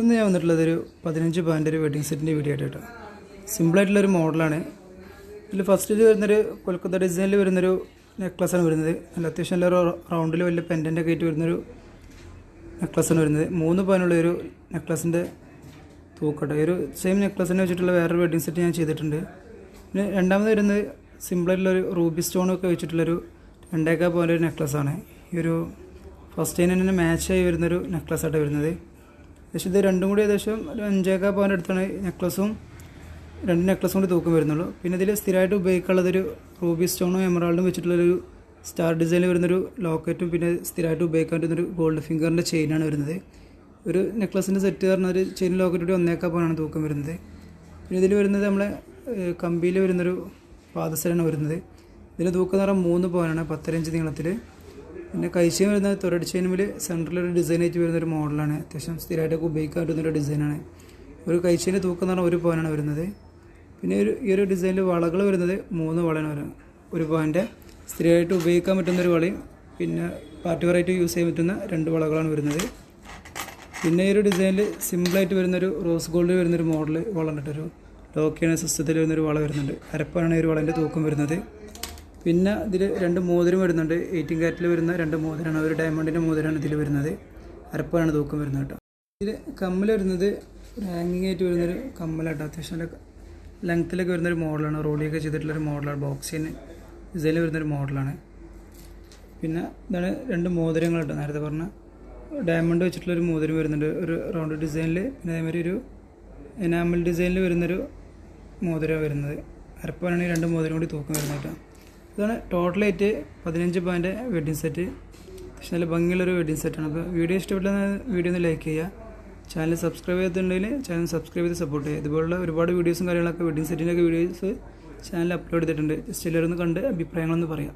ഇന്ന് ഞാൻ വന്നിട്ടുള്ളത് ഒരു പതിനഞ്ച് പവന്റെ ഒരു വെഡിങ് സെറ്റിന്റെ വീഡിയോ ആയിട്ട് കേട്ടോ. സിമ്പിളായിട്ടുള്ളൊരു മോഡലാണ് ഇതിൽ ഫസ്റ്റിൽ വരുന്നൊരു കൊൽക്കത്ത ഡിസൈനിൽ വരുന്നൊരു നെക്ലസ്സാണ് വരുന്നത്. നല്ല അത്യാവശ്യം നല്ല റൗണ്ടിൽ വലിയ പെൻഡന്റൊക്കെ ആയിട്ട് വരുന്നൊരു നെക്ലസ്സാണ് വരുന്നത്. മൂന്ന് പവനുള്ള ഒരു നെക്ലസിന്റെ തൂക്കട്ടെ. ഒരു സെയിം നെക്ലസ്സിനെ വെച്ചിട്ടുള്ള വേറൊരു വെഡിങ് സെറ്റ് ഞാൻ ചെയ്തിട്ടുണ്ട്. പിന്നെ രണ്ടാമത് വരുന്നത് സിമ്പിളായിട്ടുള്ളൊരു റൂബി സ്റ്റോണൊക്കെ വെച്ചിട്ടുള്ളൊരു രണ്ടേക്കാ പോലെ ഒരു നെക്ലസ്സാണ് ഈ ഒരു ഫസ്റ്റ് ടൈം തന്നെ മാച്ചായി വരുന്നൊരു നെക്ലസ്സായിട്ട് വരുന്നത്. ഏകദേശം ഇത് രണ്ടും കൂടി ഏകദേശം ഒരു അഞ്ചേക്കാ പവന്റെ അടുത്താണ് നെക്ലസും. രണ്ട് നെക്ലസും കൂടി തൂക്കം വരുന്നുള്ളൂ. പിന്നെ ഇതിൽ സ്ഥിരമായിട്ട് ഉപയോഗിക്കാനുള്ളതൊരു റൂബി സ്റ്റോണും എമറാൾഡും വെച്ചിട്ടുള്ളൊരു സ്റ്റാർ ഡിസൈനിൽ വരുന്നൊരു ലോക്കറ്റും പിന്നെ സ്ഥിരമായിട്ട് ഉപയോഗിക്കാൻ പറ്റുന്നൊരു ഗോൾഡ് ഫിംഗറിന്റെ ചെയിനാണ് വരുന്നത്. ഒരു നെക്ലസിന്റെ സെറ്റ് പറഞ്ഞ ഒരു ചെയിൻ ലോക്കറ്റ് കൂടി ഒന്നേക്കാ പവനാണ് തൂക്കം വരുന്നത്. പിന്നെ ഇതിൽ വരുന്നത് നമ്മളെ കമ്പിയിൽ വരുന്നൊരു പാദസരാണ് വരുന്നത്. ഇതിൽ തൂക്കം എന്ന് പറഞ്ഞാൽ മൂന്ന് പവനാണ് പത്തരഞ്ച് നീളത്തിൽ പിന്നെ കഴിച്ചു വരുന്ന തുരട് ചെയിനുമിൽ സെന്ററിലൊരു ഡിസൈൻ ആയിട്ട് വരുന്നൊരു മോഡലാണ്. അത്യാവശ്യം സ്ഥിരമായിട്ടൊക്കെ ഉപയോഗിക്കാൻ പറ്റുന്ന പറ്റുന്നൊരു ഡിസൈനാണ് ഒരു കൈച്ചേന്റെ തൂക്കം എന്ന് പറഞ്ഞാൽ ഒരു പവനാണ് വരുന്നത്. പിന്നെ ഒരു ഈ ഒരു ഡിസൈനിൽ വളകൾ വരുന്നത് മൂന്ന് വളയാണ് വരുന്നത് ഒരു പോയിന്റ് സ്ഥിരമായിട്ട് ഉപയോഗിക്കാൻ പറ്റുന്ന ഒരു വളയും പിന്നെ പാർട്ടി വെറൈറ്റി യൂസ് ചെയ്യാൻ പറ്റുന്ന രണ്ട് വളകളാണ് വരുന്നത്. പിന്നെ ഈ ഒരു ഡിസൈനിൽ സിമ്പിളായിട്ട് വരുന്നൊരു റോസ് ഗോൾഡിൽ വരുന്നൊരു മോഡൽ വളണ്ടിട്ടൊരു ലോക്കിയാണ് സിസ്റ്റത്തിൽ വരുന്നൊരു വള വരുന്നുണ്ട്. അരപ്പാണ് ഈ ഒരു വളന്റെ തൂക്കം വരുന്നത്. പിന്നെ ഇതിൽ രണ്ട് മോതിരം വരുന്നുണ്ട്. എയ്റ്റീൻ കാറ്റിൽ വരുന്ന രണ്ട് മോതിരമാണ് ഒരു ഡയമണ്ടിന്റെ മോതിരമാണ് ഇതിൽ വരുന്നത്. അരപ്പാണ് തൂക്കം വരുന്നത് കേട്ടോ ഇതിൽ കമ്മൽ വരുന്നത് റാങ്കിങ് ആയിട്ട് വരുന്നൊരു കമ്മലാട്ടോ. അത്യാവശ്യം നല്ല ലെങ്ത്തിലൊക്കെ വരുന്നൊരു മോഡലാണ് റോഡിയൊക്കെ ചെയ്തിട്ടുള്ളൊരു മോഡലാണ് ബോക്സിന് ഡിസൈനിൽ വരുന്നൊരു മോഡലാണ് പിന്നെ ഇതാണ് രണ്ട് മോതിരങ്ങൾ കേട്ടോ നേരത്തെ പറഞ്ഞ ഡയമണ്ട് വെച്ചിട്ടുള്ളൊരു മോതിരം വരുന്നുണ്ട്. ഒരു റൗണ്ട് ഡിസൈനിൽ പിന്നെ അതേമാതിരി ഒരു എനാമൽ ഡിസൈനിൽ വരുന്നൊരു മോതിരം വരുന്നത്. അരപ്പാണെങ്കിൽ രണ്ട് മോതിരം കൂടി തൂക്കം വരുന്നത് കേട്ടോ ഇതാണ് ടോട്ടലായിട്ട് പതിനഞ്ച് പോയിന്റ് വെഡ്ഡിങ് സെറ്റ് അത്യാവശ്യം നല്ല ഭംഗിയുള്ളൊരു വെഡ്ഡിങ് സെറ്റാണ് അപ്പോൾ വീഡിയോ ഇഷ്ടപ്പെട്ടാൽ വീഡിയോ ഒന്ന് ലൈക്ക് ചെയ്യുക. ചാനൽ സബ്സ്ക്രൈബ് ചെയ്തിട്ടുണ്ടെങ്കിൽ ചാനൽ സബ്സ്ക്രൈബ് ചെയ്ത് സപ്പോർട്ട് ചെയ്യുക. ഇതുപോലുള്ള ഒരുപാട് വീഡിയോസും കാര്യങ്ങളൊക്കെ വെഡ്ഡിങ് സെറ്റിന്റെയൊക്കെ വീഡിയോസ് ചാനൽ അപ്ലോഡ് ചെയ്തിട്ടുണ്ട്. ജസ്റ്റ് ഒന്ന് കണ്ട് അഭിപ്രായങ്ങളൊന്ന് പറയാം.